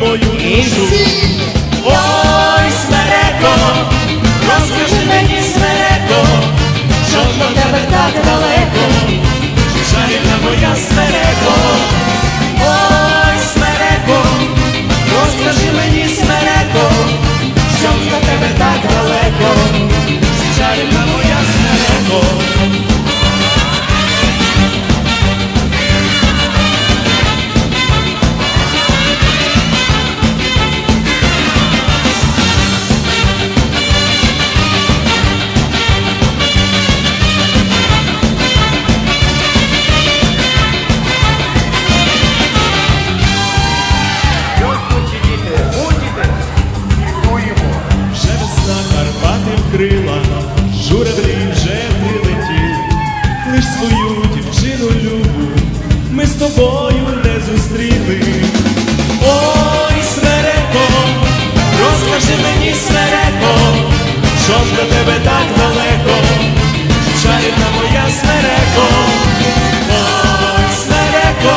foi o. Esse... собою не зустріли. Ой, смереко, розкажи мені, смереко, що ж до тебе так далеко, чарівна моя смереко, ой, смереко,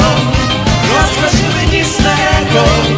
розкажи мені, смереко.